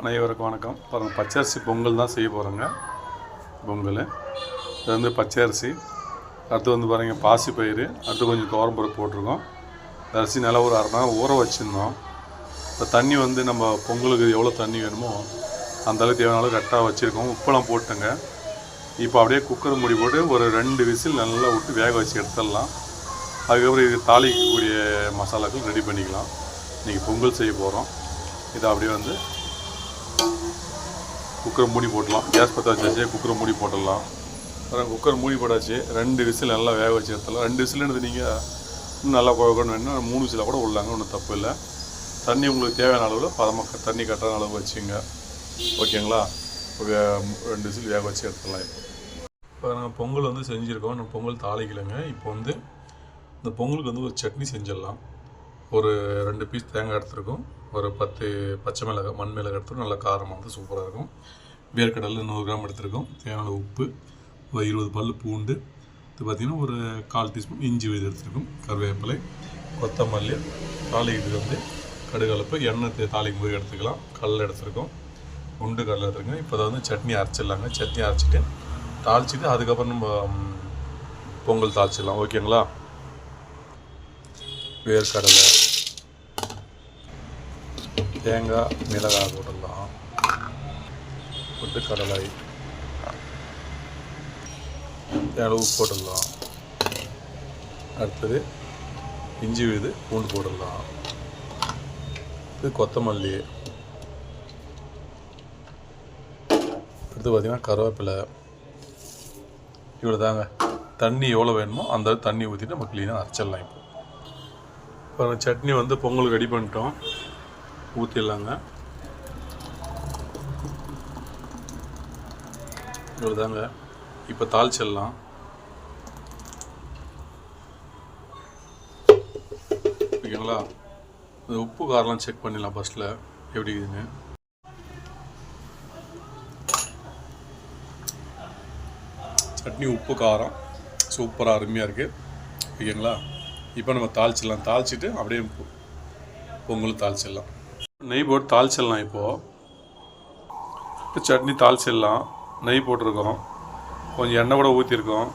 அனைவருக்கும் வணக்கம். பாருங்கள் பச்சரிசி பொங்கல் தான் செய்ய போகிறோங்க பொங்கல். இது வந்து பச்சரிசி. அடுத்து வந்து பாருங்கள் பாசி பயிறு. அடுத்து கொஞ்சம் துவரம்பருப்பு போட்டிருக்கோம். அரிசி நல்லா ஒரு அரை நேரம் ஊற வச்சுருந்தோம். இப்போ தண்ணி வந்து நம்ம பொங்கலுக்கு எவ்வளோ தண்ணி வேணுமோ அந்தளவுக்கு தேவையான அளவு கரெக்டாக வச்சுருக்கோம். உப்பெல்லாம் போட்டுங்க. இப்போ அப்படியே குக்கர் மூடி போட்டு ஒரு ரெண்டு விசில் நல்லா விட்டு வேக வச்சு எடுத்துடலாம். அதுக்கப்புறம் இது தாளிக்கக்கூடிய மசாலாக்கள் ரெடி பண்ணிக்கலாம். இன்றைக்கி பொங்கல் செய்ய போகிறோம் இதை அப்படியே வந்து குக்கரை மூடி போட்டலாம் கேஸ் பற்ற வச்சாச்சு குக்கரை மூடி போட்டுடலாம். அப்புறம் குக்கர் மூடி போட்டாச்சு ரெண்டு விசில் நல்லா வேக வச்சு எடுத்துடலாம். ரெண்டு விசில் எடுத்து நீங்கள் இன்னும் நல்லா குழக்கணும் வேணும்னா மூணு விசிலாக கூட உள்ளாங்க ஒன்றும் தப்பு இல்லை. தண்ணி உங்களுக்கு தேவையான அளவில் பதமாக தண்ணி கட்டுற அளவு வச்சுங்க. ஓகேங்களா? வே- ரெண்டு விசில் வேக வச்சு எடுத்துடலாம் இப்போ. இப்போ நாங்கள் பொங்கல் வந்து செஞ்சுருக்கோம். நம்ம பொங்கல் தாளிக்கலைங்க. இப்போ வந்து இந்த பொங்கலுக்கு வந்து ஒரு சட்னி செஞ்சிடலாம். ஒரு ரெண்டு பீஸ் தேங்காய் எடுத்துருக்கோம். ஒரு பத்து பச்சை மிளகாய் மண் மிளகாய் எடுத்துருக்கோம் நல்லா காரமாக வந்து சூப்பராக இருக்கும். வேர்க்கடலில் நூறு கிராம் எடுத்துருக்கோம். தேவையான உப்பு ஒரு இருபது பல் பூண்டு. இது பார்த்திங்கன்னா ஒரு கால் டீஸ்பூன் இஞ்சி விழுது எடுத்துருக்கோம். கருவேப்பிலை கொத்தமல்லி தாளிக்கிறதுக்கு வந்து கடுகலப்பு எண்ணெய் தாளிக்கும் போது எடுத்துக்கலாம். கடலை எடுத்துருக்கோம். குண்டு கடலை எடுத்துருக்கோம். இப்போ வந்து சட்னி அரைச்சிடலாங்க. சட்னி அரைச்சிட்டு தாளிச்சிட்டு அதுக்கப்புறம் நம்ம பொங்கல் தாளிச்சிடலாம். ஓகேங்களா? வேர்க்கடலை. தேங்காய் மிளகாய் போட்டுடலாம். போட்டு கடலை அளவு போட்டுடலாம். அடுத்தது இஞ்சி விழுது பூண்டு போட்டுடலாம். இது கொத்தமல்லி. அடுத்து பார்த்திங்கன்னா கருவேப்பிலை. இவ்வளோ தாங்க தண்ணி எவ்வளோ வேணுமோ அந்த தண்ணி ஊற்றிட்டு நம்ம க்ளீனாக அரைச்சிடலாம் இப்போ. இப்போ சட்னி வந்து பொங்கல் ரெடி பண்ணிட்டோம். ஊற்றிடலாங்க இவ்வளோதாங்க இப்போ தாளிச்சிடலாம். ஓகேங்களா? இந்த உப்பு காரெலாம் செக் பண்ணிடலாம் ஃபஸ்ட்டில் எப்படி இருக்குதுன்னு. சட்னி உப்பு காரம். சூப்பராக அருமையாக இருக்குது ஓகேங்களா? இப்போ நம்ம தாளிச்சிடலாம். தாளிச்சிட்டு அப்படியே பொங்கலும் பொங்கல் தாளிச்சிடலாம். நெய் போட்டு தாளிச்சிடலாம் இப்போது இப்போ. சட்னி தாளிச்சிடலாம். நெய் போட்டிருக்கோம். கொஞ்சம் எண்ணெய் கூட ஊற்றிருக்கோம்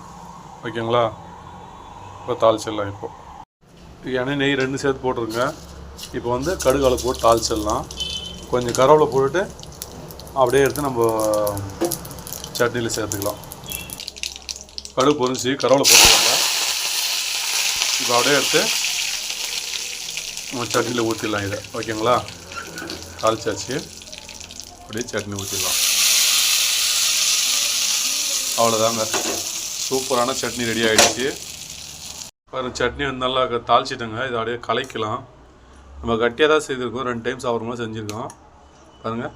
ஓகேங்களா? இப்போ தாளிச்சிடலாம் இப்போது எண்ணெய் நெய் ரெண்டு சேர்த்து போட்டிருங்க. இப்போ வந்து கடுகால போட்டு தாளிச்சிடலாம். கொஞ்சம் கருவேப்பிலை போட்டுட்டு அப்படியே எடுத்து நம்ம சட்னியில் சேர்த்துக்கலாம். கடுகு பொரிஞ்சு கருவேப்பிலை போட்டுக்கோங்க இப்போ அப்படியே எடுத்து நம்ம சட்னியில் ஊற்றிடலாம் இதை. ஓகேங்களா? தாளிச்சாச்சு. அப்படியே சட்னி ஊற்றிடலாம் அவ்வளோதாங்க. சூப்பரான சட்னி ரெடி ஆகிடுச்சு பாருங்க சட்னி வந்து நல்லா க- தாளிச்சிட்டோங்க. இதை அப்படியே கலைக்கலாம். நம்ம கட்டியாக தான் செய்திருக்கோம். ரெண்டு டைம் சாப்பிட்ற மாதிரி செஞ்சுருக்கோம். பாருங்கள்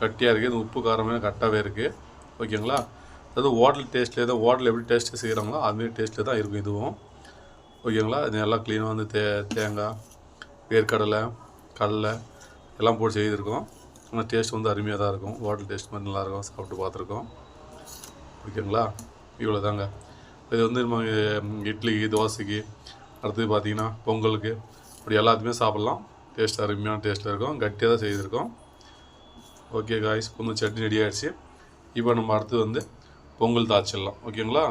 கட்டியாக இருக்குது இது உப்பு காரமே கரெக்டாகவே இருக்குது ஓகேங்களா? அதாவது ஹோட்டல் டேஸ்ட்டில் தான் ஹோட்டல் எப்படி டேஸ்ட்டு செய்கிறாங்களோ அதுமாரி டேஸ்ட்டில் தான் இருக்கும் இதுவும். ஓகேங்களா? இது நல்லா க்ளீனாக வந்து தே தேங்காய் வேர்க்கடலை கடலை எல்லாம் போட்டு செய்திருக்கோம். ஆனால் டேஸ்ட் வந்து அருமையாக தான் இருக்கும். ஹோட்டல் டேஸ்ட் மாதிரி நல்லாயிருக்கும் சாப்பிட்டு பார்த்துருக்கோம். ஓகேங்களா? இவ்வளோ தாங்க இது வந்து நம்ம இட்லிக்கு தோசைக்கு அடுத்தது பார்த்தீங்கன்னா பொங்கலுக்கு இப்படி எல்லாத்துக்குமே சாப்பிட்லாம். டேஸ்ட் அருமையான டேஸ்ட்டில் இருக்கும். கட்டியாக தான் செய்திருக்கோம். Okay guys Pongal chutney ready ஆகிடுச்சு இப்போ நம்ம அடுத்து வந்து பொங்கல் தாச்சிடலாம் ஓகேங்களா?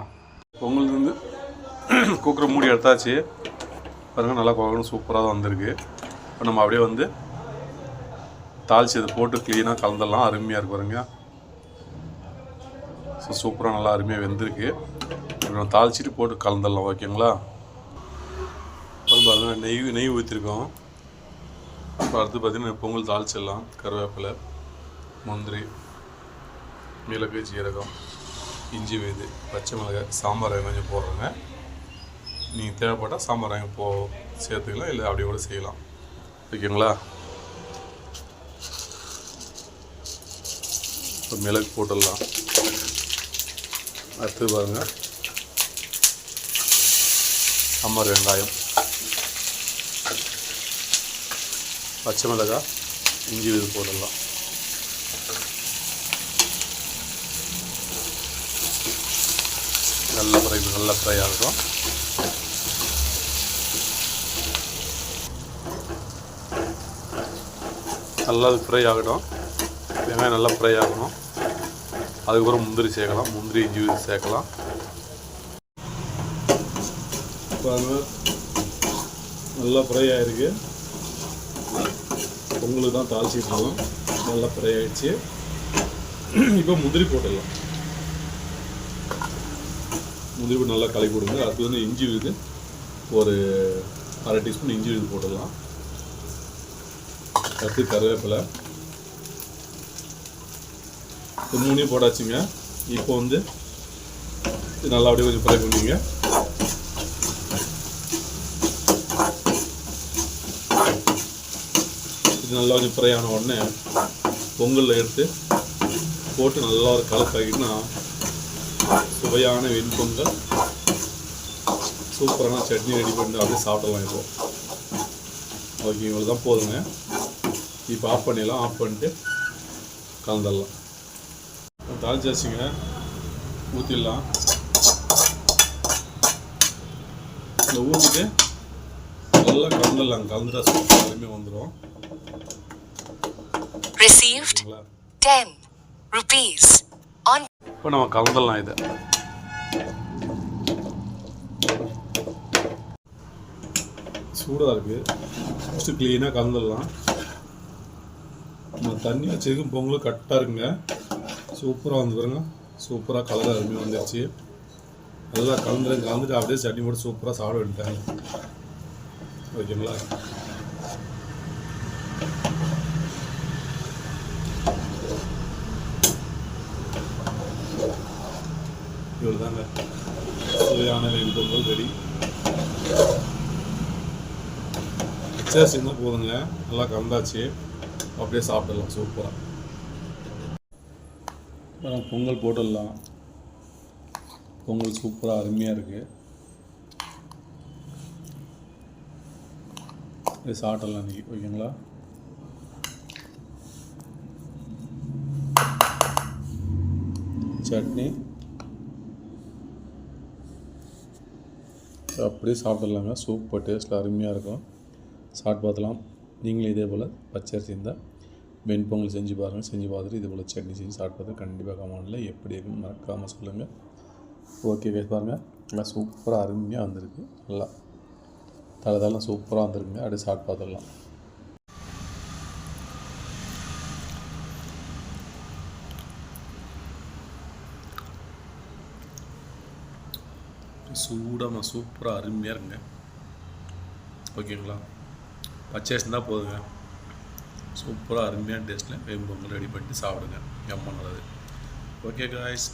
பொங்கல் வந்து குக்கரை மூடி எடுத்தாச்சு. பாருங்கள் நல்லா குழம்பு சூப்பராக தான் வந்திருக்கு. இப்போ நம்ம அப்படியே வந்து தாளிச்சு இதை போட்டு க்ளீனாக கலந்துடலாம் அருமையாக இருக்கு பாருங்க. ஸோ சூப்பராக நல்லா அருமையாக வெந்திருக்கு. இப்போ நம்ம தாளிச்சிட்டு போட்டு கலந்துடலாம் ஓகேங்களா? அது பாருங்க நெய் நெய் ஊற்றிருக்கோம் இப்போ அடுத்து பார்த்தீங்கன்னா பொங்கல் தாளிச்சிடலாம். கருவேப்பிலை முந்திரி மிளகு ஜீரகம் இஞ்சி விழுது பச்சை மிளகாய் சாம்பார் வெங்காயம் கொஞ்சம் நீங்கள் தேவைப்பட்டால் சாம்பார் வெங்காயம் போ சேர்த்துக்கலாம் இல்லை அப்படி கூட செய்யலாம். ஓகேங்களா? இப்போ மிளகு போட்டுடலாம். அடுத்து பாருங்கள் அம்மர் வெங்காயம். பச்சை மிளகாய் இஞ்சி இது போட்டுடலாம். நல்ல ஃப்ரை நல்ல ஃப்ரை ஆகும் நல்லா ஃப்ரை ஆகட்டும். வெங்காயம் நல்லா ஃப்ரை ஆகணும். அதுக்கப்புறம் முந்திரி சேர்க்கலாம். முந்திரி இஞ்சி சேர்க்கலாம். பாருங்க. நல்லா ஃப்ரை ஆகிருக்கு பொங்கலுக்கு தான் தாளிச்சிட்டு இருக்கோம் நல்லா ஃப்ரை ஆயிடுச்சு. இப்போ முந்திரி போட்டுடலாம். முந்திரி போட்டு நல்லா கலக்கி கொடுங்க. அதுக்கு வந்து இஞ்சி விழுது ஒரு அரை டீஸ்பூன் இஞ்சி விழுது போட்டுடலாம். அடுத்து கருவேப்பிலை. இது மூணையும் போட்டாச்சுங்க இப்போ வந்து இது நல்லா அப்படியே கொஞ்சம் ஃப்ரை பண்ணிங்க. இது நல்லா கொஞ்சம் ஃப்ரை ஆன உடனே பொங்கலில் எடுத்து போட்டு நல்லா ஒரு கலப்பாக்கிட்டுனா சுவையான வெண்பொங்கல் சூப்பரான சட்னி ரெடி பண்ணி அப்படியே சாப்பிடலாம் இப்போ. ஓகே இவ்வளோ தான் போதுங்க. இப்போ ஆஃப் பண்ணிடலாம். ஆஃப் பண்ணிட்டு கலந்துடலாம். தாளிச்சாச்சுங்க. ஊற்றிடலாம் இந்த ஊற்றிட்டு நல்லா கலந்துடலாம் கலந்துட்டா சூப்பர் எல்லாமே வந்துடும் Received 10 rupees on இப்போ நம்ம கலந்துடலாம் இதை. சூடாக இருக்குது ஃபஸ்ட்டு க்ளீனாக கலந்துடலாம். நம்ம தண்ணி வச்சதுக்கும் பொங்கலும் கரெக்டாக இருக்குங்க. சூப்பராக வந்து பாருங்க. சூப்பராக கலர் அருமையாக வந்துருச்சு. நல்லா கலந்துரு கலந்துட்டு அப்படியே சட்னி போட்டு சூப்பராக சாப்பிட வேண்டிட்டாங்க ஓகேங்களா? இவ்வளோ தாங்க சுவையான வெயில் பொங்கல் ரெடி எக்ஸஸ் இருந்தால் போதுங்க. நல்லா கலந்தாச்சு. அப்படியே சாப்பிடலாம் சூப்பராக பொங்கல் போட்டுடலாம். பொங்கல் சூப்பராக அருமையாக இருக்குது இது சாப்பிடலாம் இன்றைக்கி ஓகேங்களா? சட்னி. அப்படியே சாப்பிடலாங்க. சூப்பர் டேஸ்ட்டில் அருமையாக இருக்கும். சாப்பிட்டு பார்த்துலாம் நீங்களும் இதே போல் பச்சரிசி இருந்தால் வெண்பொங்கல் செஞ்சு பாருங்கள் செஞ்சு பார்த்துட்டு இது போல் சட்னி செஞ்சு சாப்பிட்டு கண்டிப்பாக கமெண்டில் எப்படி இருக்குன்னு மறக்காமல் சொல்லுங்கள் ஓகே கேஸ் பாருங்கள் நல்லா சூப்பராக அருமையாக வந்திருக்கு. நல்லா தலை தலை சூப்பராக வந்திருக்குங்க. அப்படியே சாப்பிட்டு பார்த்துடலாம். சூடாக சூப்பராக அருமையாக இருக்குங்க. ஓகேங்களா பச்சை இருந்தால் போதுங்க. சூப்பராக அருமையான டேஸ்ட்டில் வேம்பு பொங்கல் ரெடி பண்ணிட்டு சாப்பிடுங்க. எம்ம நல்லது ஓகே காய்ஸ்